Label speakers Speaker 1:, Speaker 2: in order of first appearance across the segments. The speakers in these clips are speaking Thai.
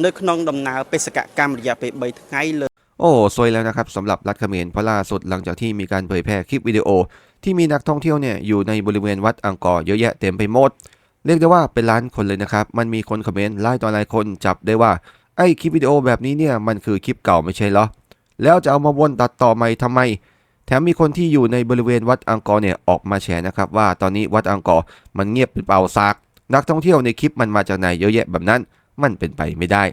Speaker 1: ในขนมดำนาเป็นสกัดกรรมระยะเป็นใบไงเลย
Speaker 2: โอ้สวยแล้วนะครับสำหรับรัฐเขมรเพราะล่าสุดหลังจากที่มีการเผยแพร่คลิปวิดีโอ ที่มีนักท่องเที่ยวเนี่ยอยู่ในบริเวณวัดอังกอร์เยอะแยะเต็มไปหมด เรียกได้ว่าเป็นล้านคนเลยนะครับ มันมีคนคอมเมนต์ไล่ต่อหลายคนจับได้ว่าไอ้คลิปวิดีโอแบบนี้เนี่ยมันคือคลิปเก่าไม่ใช่เหรอ แล้วจะเอามาวนตัดต่อใหม่ทำไม แถมมีคนที่อยู่ในบริเวณวัดอังกอร์เนี่ยออกมาแฉนะครับว่าตอนนี้วัดอังกอร์มันเงียบเป็นเป่าซากนักท่องเที่ยวในคลิปมันมาจากไหนเยอะแยะแบบนั้น มันเป็นไปไม่ได้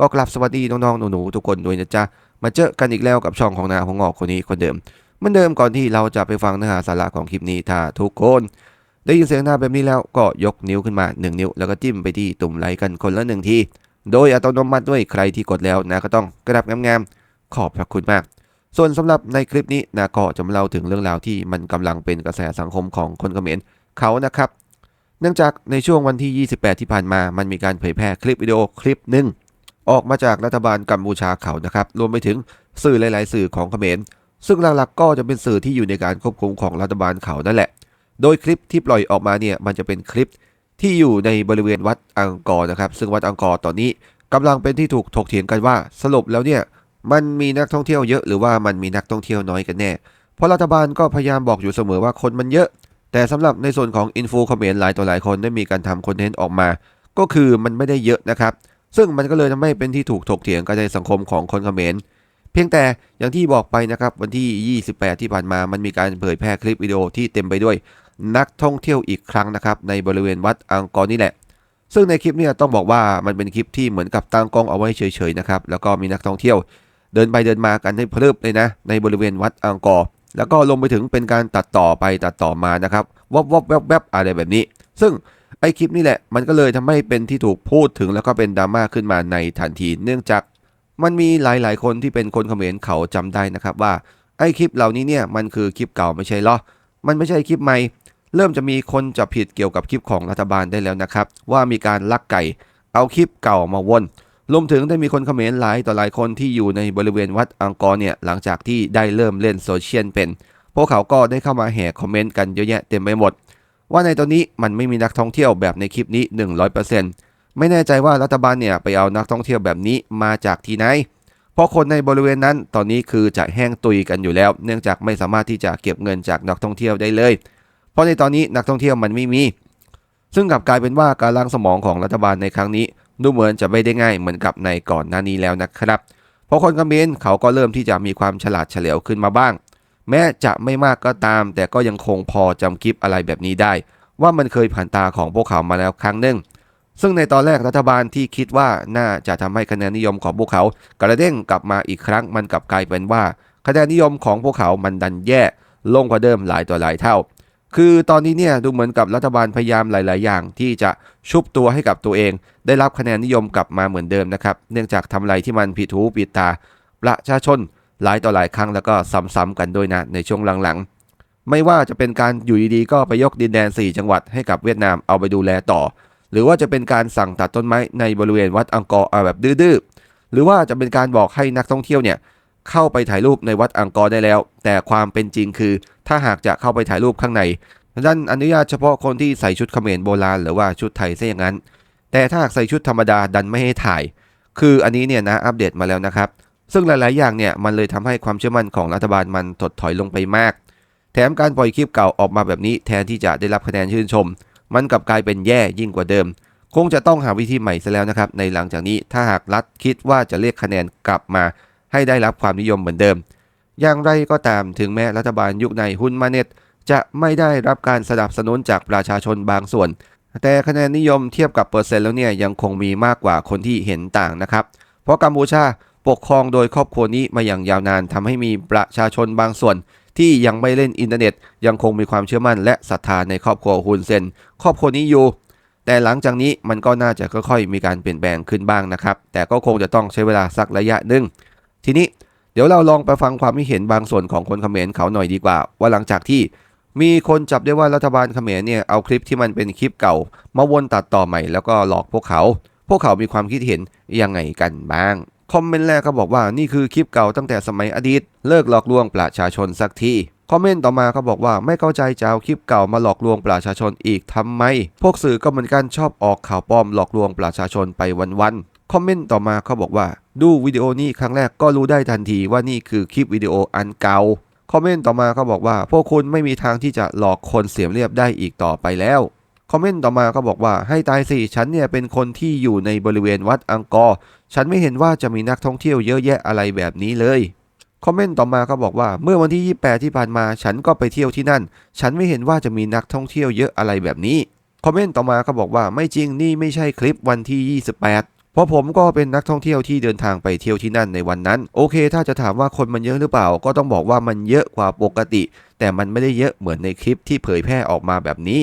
Speaker 2: ก็กลับสวัสดีน้องๆหนูๆทุกคนด้วยนะจ๊ะ มาเจอกันอีกแล้วกับช่องของนาของงอกคนนี้คนเดิมเหมือนเดิมก่อนที่เราจะไปฟังเนื้อหาสาระของคลิปนี้ถ้าทุกคน ได้ยินเสียงหน้าแบบนี้แล้วก็ยกนิ้วขึ้นมา 1 นิ้ว แล้วก็จิ้มไปที่ตุ่มไลค์กันคนละหนึ่งทีโดยอัตโนมัติด้วยใครที่กดแล้วนะก็ต้องกระดับงามๆขอบพระคุณมาก ส่วนสำหรับในคลิปนี้นะก็จะมาเล่าถึงเรื่องราวที่มันกำลังเป็นกระแสสังคมของคนเขมรเขานะครับ เนื่องจากในช่วงวันที่ 28 ที่ผ่านมา มันมีการเผยแพร่คลิปวิดีโอคลิปหนึ่งออกมาจากรัฐบาลกัมพูชาเขานะครับ รวมไปถึงสื่อหลาย ๆ สื่อของเขมร ซึ่งหลักๆ ก็จะเป็นสื่อที่อยู่ในการควบคุมของรัฐบาลเขานั่นแหละ โดยคลิปที่ปล่อยออกมาเนี่ย มันจะเป็นคลิปที่อยู่ในบริเวณวัดอังกอร์นะครับ ซึ่งวัดอังกอร์ตอนนี้กำลังเป็นที่ถูกถกเถียงกันว่าสรุปแล้วเนี่ย มันมีนักท่องเที่ยวเยอะหรือว่ามันมีนักท่องเที่ยวน้อยกันแน่ เพราะรัฐบาลก็พยายามบอกอยู่เสมอว่าคนมันเยอะ แต่สำหรับในส่วนของอินฟูคอมเขมรหลายต่อหลายคนได้มีการทำคอนเทนต์ออกมา ก็คือมันไม่ได้เยอะนะครับ ซึ่งมันก็เลยทำให้เป็นที่ถูกถกเถียงกันในสังคมของคนคอมเขมรเพียงแต่อย่างที่บอกไปนะครับวันที่ 28 ที่ผ่านมามันมีการเผยแพร่คลิปวิดีโอที่เต็มไปด้วยนักท่องเที่ยวอีกครั้งนะครับในบริเวณวัดอังกอร์นี่แหละ ซึ่งในคลิปเนี่ยต้องบอกว่ามันเป็นคลิปที่เหมือนกับตั้งกล้องเอาไว้เฉยๆนะครับแล้วก็มีนักท่องเที่ยว เดินไปเดินมากันให้เพลิบเลยนะ ในบริเวณวัดอังกอร์ แล้วก็ลงไปถึงเป็นการตัดต่อไปตัดต่อมานะครับวับวับแวบแวบอะไรแบบนี้ ซึ่งไอคลิปนี่แหละ มันก็เลยทำให้เป็นที่ถูกพูดถึงแล้วก็เป็นดราม่าขึ้นมาในทันที เนื่องจากมันมีหลายๆ คนที่เป็นคนเขมรเขาจำได้นะครับว่าไอคลิปเหล่านี้เนี่ยมันคือคลิปเก่าไม่ใช่เหรอ มันไม่ใช่คลิปใหม่ เริ่มจะมีคนจับผิดเกี่ยวกับคลิปของรัฐบาลได้แล้วนะครับ ว่ามีการลักไก่ เอาคลิปเก่ามาวน รวมถึงได้มีคนเขมรหลายต่อหลายคนที่อยู่ในบริเวณวัดอังกอร์เนี่ยหลังจากที่ได้เริ่มเล่นโซเชียลเป็น พวกเขาก็ได้เข้ามาแห่คอมเมนต์กันเยอะแยะเต็มไปหมด ว่าในตอนนี้มันไม่มีนักท่องเที่ยวแบบในคลิปนี้ 100%ไม่แน่ใจว่ารัฐบาลเนี่ยไปเอานักท่องเที่ยวแบบนี้มาจากที่ไหน เพราะคนในบริเวณนั้นตอนนี้คือจะแห้งตุยกันอยู่แล้ว เนื่องจากไม่สามารถที่จะเก็บเงินจากนักท่องเที่ยวได้เลย เพราะในตอนนี้นักท่องเที่ยวมันไม่มี ซึ่งกลับกลายเป็นว่าการล้างสมองของรัฐบาลในครั้งนี้ ดูเหมือนจะไม่ได้ง่ายเหมือนกับในก่อนหน้านี้แล้วนะครับ เพราะคนเขมรเขาก็เริ่มที่จะมีความฉลาดเฉลียวขึ้นมาบ้าง แม้จะไม่มากก็ตาม แต่ก็ยังคงพอจำคลิปอะไรแบบนี้ได้ ว่ามันเคยผ่านตาของพวกเขามาแล้วครั้งหนึ่งซึ่งในตอนแรกรัฐบาลที่คิดว่าน่าจะทำให้คะแนนนิยมของพวกเขา กระเด้งกลับมาอีกครั้งมันกลับกลายเป็นว่า คะแนนนิยมของพวกเขามันดันแย่ ลงกว่าเดิมหลายต่อหลายเท่า คือตอนนี้เนี่ยดูเหมือนกับรัฐบาลพยายามหลาย ๆ อย่าง ที่จะชุบตัวให้กับตัวเอง ได้รับคะแนนนิยมกลับมาเหมือนเดิมนะครับ เนื่องจากทำอะไรที่มันผิดหูผิดตาประชาชนหลายต่อหลายครั้งแล้วก็ซ้ำๆกันด้วยนะในช่วงหลัง ๆ ไม่ว่าจะเป็นการอยู่ดี ๆ ก็ไปยกดินแดน 4 จังหวัดให้กับเวียดนามเอาไปดูแลต่อ หรือว่าจะเป็นการสั่งตัดต้นไม้ในบริเวณวัดอังกอร์แบบดื้อๆหรือว่าจะเป็นการบอกให้นักท่องเที่ยวเนี่ยเข้าไปถ่ายรูปในวัดอังกอร์ได้แล้ว แต่ความเป็นจริงคือ ถ้าหากจะเข้าไปถ่ายรูปข้างในดันอนุญาตเฉพาะคนที่ใส่ชุดเขมรโบราณหรือว่าชุดไทยซะอย่างนั้น แต่ถ้าหากใส่ชุดธรรมดาดันไม่ให้ถ่าย คืออันนี้เนี่ยนะอัปเดตมาแล้วนะครับ ซึ่งหลาย ๆ อย่างเนี่ยมันเลยทำให้ความเชื่อมั่นของรัฐบาลมันถดถอยลงไปมาก แถมการปล่อยคลิปเก่าออกมาแบบนี้แทนที่จะได้รับคะแนนชื่นชม มันกลับกลายเป็นแย่ยิ่งกว่าเดิม คงจะต้องหาวิธีใหม่ซะแล้วนะครับในหลังจากนี้ถ้าหากรัฐคิดว่าจะเรียกคะแนนกลับมา ให้ได้รับความนิยมเหมือนเดิม อย่างไรก็ตามถึงแม้รัฐบาลยุคในฮุนมาเน็ตจะไม่ได้รับการสนับสนุนจากประชาชนบางส่วน แต่คะแนนนิยมเทียบกับเปอร์เซ็นต์แล้วเนี่ยยังคงมีมากกว่าคนที่เห็นต่างนะครับ เพราะกัมพูชาปกครองโดยครอบครัวนี้มาอย่างยาวนานทำให้มีประชาชนบางส่วน ที่ยังไม่เล่นอินเทอร์เน็ต ยังคงมีความเชื่อมั่นและศรัทธาในครอบครัวฮุนเซนครอบครัวนี้อยู่ แต่หลังจากนี้มันก็น่าจะค่อยๆมีการเปลี่ยนแปลงขึ้นบ้างนะครับ แต่ก็คงจะต้องใช้เวลาสักระยะหนึ่งทีนี้ เดี๋ยวเราลองไปฟังความคิดเห็นบางส่วนของคนเขมรเขาหน่อยดีกว่า ว่าหลังจากที่มีคนจับได้ว่ารัฐบาลเขมรเนี่ยเอาคลิปที่มันเป็นคลิปเก่า มาวนตัดต่อใหม่แล้วก็หลอกพวกเขา พวกเขามีความคิดเห็นยังไงกันบ้าง คอมเมนต์แรกก็บอกว่านี่คือคลิปเก่าตั้งแต่สมัยอดีต เลิกหลอกลวงประชาชนสักทีคอมเมนต์ต่อมาเขาบอกว่าไม่เข้าใจจะเอาคลิปเก่ามาหลอกลวงประชาชนอีกทำไม พวกสื่อก็เหมือนกันชอบออกข่าวปลอมหลอกลวงประชาชนไปวันๆคอมเมนต์ต่อมาเขาบอกว่า ดูวิดีโอนี้ครั้งแรกก็รู้ได้ทันทีว่านี่คือคลิปวิดีโออันเก่า คอมเมนต์ต่อมาเขาบอกว่า พวกคุณไม่มีทางที่จะหลอกคนเสียมเรียบได้อีกต่อไปแล้ว คอมเมนต์ต่อมาเขาบอกว่าให้ตายสิฉันเนี่ยเป็นคนที่อยู่ในบริเวณวัดอังกอร์ ฉันไม่เห็นว่าจะมีนักท่องเที่ยวเยอะแยะอะไรแบบนี้เลยคอมเมนต์ต่อมาเขาบอกว่าเมื่อวันที่ 28 ที่ผ่านมา ฉันก็ไปเที่ยวที่นั่น ฉันไม่เห็นว่าจะมีนักท่องเที่ยวเยอะอะไรแบบนี้ คอมเมนต์ต่อมาเขาบอกว่าไม่จริงนี่ไม่ใช่คลิปวันที่ 28 เพราะผมก็เป็นนักท่องเที่ยวที่เดินทางไปเที่ยวที่นั่นในวันนั้น โอเค ถ้าจะถามว่าคนมันเยอะหรือเปล่า ก็ต้องบอกว่ามันเยอะกว่าปกติ แต่มันไม่ได้เยอะเหมือนในคลิปที่เผยแพร่ออกมาแบบนี้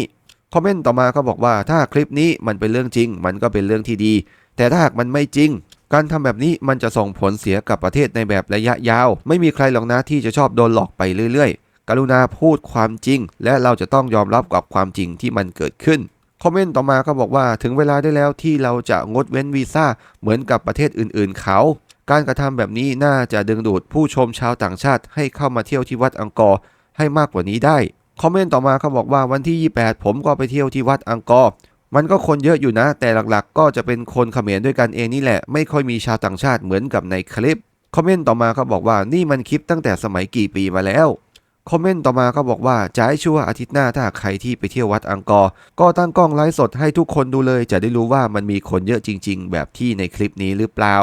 Speaker 2: คอมเมนต์ต่อมาเขาบอกว่าถ้าคลิปนี้มันเป็นเรื่องจริง มันก็เป็นเรื่องที่ดี แต่ถ้าหากมันไม่จริง การทำแบบนี้มันจะส่งผลเสียกับประเทศในแบบระยะยาว ไม่มีใครหรอกนะที่จะชอบโดนหลอกไปเรื่อย ๆ กรุณาพูดความจริง และเราจะต้องยอมรับกับความจริงที่มันเกิดขึ้น คอมเมนต์ต่อมาก็บอกว่าถึงเวลาได้แล้วที่เราจะงดเว้นวีซ่าเหมือนกับประเทศอื่นๆ เขา การกระทำแบบนี้น่าจะดึงดูดผู้ชมชาวต่างชาติให้เข้ามาเที่ยวที่วัดอังกอร์ให้มากกว่านี้ได้ คอมเมนต์ต่อมาเขาบอกว่าวันที่ 28 ผมก็ไปเที่ยวที่วัดอังกอร์มันก็คนเยอะอยู่นะ แต่หลักๆ ก็จะเป็นคนเขมรด้วยกันเองนี่แหละ ไม่ค่อยมีชาวต่างชาติเหมือนกับในคลิป คอมเมนต์ต่อมาเขาบอกว่านี่มันคลิปตั้งแต่สมัยกี่ปีมาแล้ว คอมเมนต์ต่อมาเขาบอกว่าจะให้ชัวอาทิตย์หน้าถ้าใครที่ไปเที่ยววัดอังกอร์ก็ตั้งกล้องไลฟ์สดให้ทุกคนดูเลย จะได้รู้ว่ามันมีคนเยอะจริง ๆ แบบที่ในคลิปนี้หรือเปล่า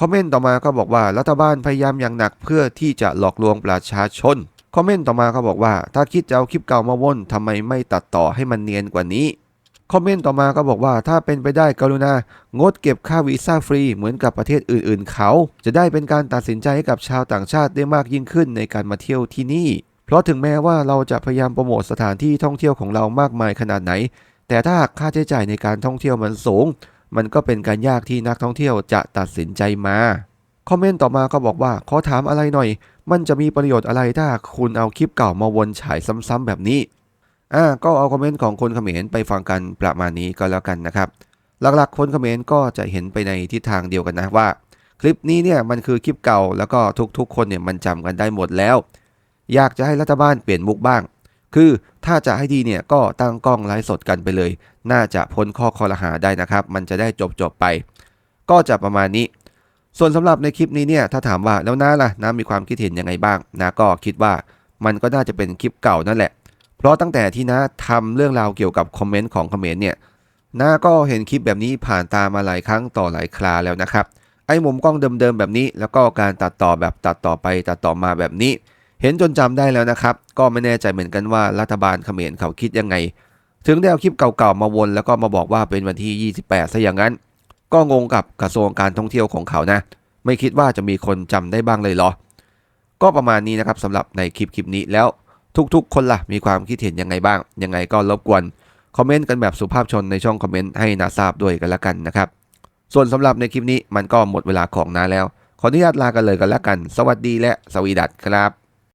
Speaker 2: คอมเมนต์ต่อมาก็บอกว่ารัฐบาลพยายามอย่างหนักเพื่อที่จะหลอกลวงประชาชนคอมเมนต์ต่อมาเขาบอกว่า ถ้าคิดจะเอาคลิปเก่ามาว่นทำไมไม่ตัดต่อให้มันเนียนกว่านี้คอมเมนต์ต่อมาก็บอกว่าถ้าเป็นไปได้กรุณางดเก็บค่าวีซ่าฟรีเหมือนกับประเทศอื่น ๆ เขา จะได้เป็นการตัดสินใจให้กับชาวต่างชาติได้มากยิ่งขึ้นในการมาเที่ยวที่นี่ เพราะถึงแม้ว่าเราจะพยายามโปรโมทสถานที่ท่องเที่ยวของเรามากมายขนาดไหน แต่ถ้าหากค่าใช้จ่ายในการท่องเที่ยวมันสูง มันก็เป็นการยากที่นักท่องเที่ยวจะตัดสินใจมาคอมเมนต์ต่อมาก็บอกว่าขอถามอะไรหน่อย มันจะมีประโยชน์อะไรถ้าคุณเอาคลิปเก่ามาวนฉายซ้ำๆแบบนี้อ่าก็เอาคอมเมนต์ของคนเขมรไปฟังกันประมาณนี้ก็แล้วกันนะครับ หลักๆ คนเขมรก็จะเห็นไปในทิศทางเดียวกันนะว่า คลิปนี้เนี่ยมันคือคลิปเก่าแล้วก็ทุกๆ คนเนี่ยมันจำกันได้หมดแล้ว อยากจะให้รัฐบาลเปลี่ยนมุกบ้าง คือถ้าจะให้ดีเนี่ยก็ตั้งกล้องไลฟ์สดกันไปเลย น่าจะพ้นข้อคอรหาได้นะครับ มันจะได้จบๆไป ก็จะประมาณนี้ ส่วนสำหรับในคลิปนี้เนี่ยถ้าถามว่าแล้วน้าล่ะน้ามีความคิดเห็นยังไงบ้างน้าก็คิดว่ามันก็น่าจะเป็นคลิปเก่านั่นแหละ เพราะตั้งแต่ที่น้าทำเรื่องราวเกี่ยวกับคอมเมนต์ของคอมเมนต์เนี่ยน้าก็เห็นคลิปแบบนี้ผ่านตามาหลายครั้งต่อหลายคราแล้วนะครับไอ้มุมกล้องเดิมๆแบบนี้ แล้วก็การตัดต่อแบบตัดต่อไปตัดต่อมาแบบนี้ เห็นจนจำได้แล้วนะครับ ก็ไม่แน่ใจเหมือนกันว่ารัฐบาลเขมรเขาคิดยังไง ถึงได้เอาคลิปเก่าๆมาวนแล้วก็มาบอกว่าเป็นวันที่ 28ซะอย่างนั้น ก็งงกับกระทรวงการท่องเที่ยวของเขานะ ไม่คิดว่าจะมีคนจำได้บ้างเลยเหรอ ก็ประมาณนี้นะครับสำหรับในคลิปคลิปนี้แล้วทุกๆ คนล่ะมีความคิดเห็นยังไงบ้าง ยังไงก็รบกวนคอมเมนต์กันแบบสุภาพชนในช่องคอมเมนต์ให้นาทราบด้วยกันละกันนะครับ ส่วนสำหรับในคลิปนี้มันก็หมดเวลาของนาแล้ว ขออนุญาตลากันเลยกันละกัน สวัสดีและสวีดัสครับ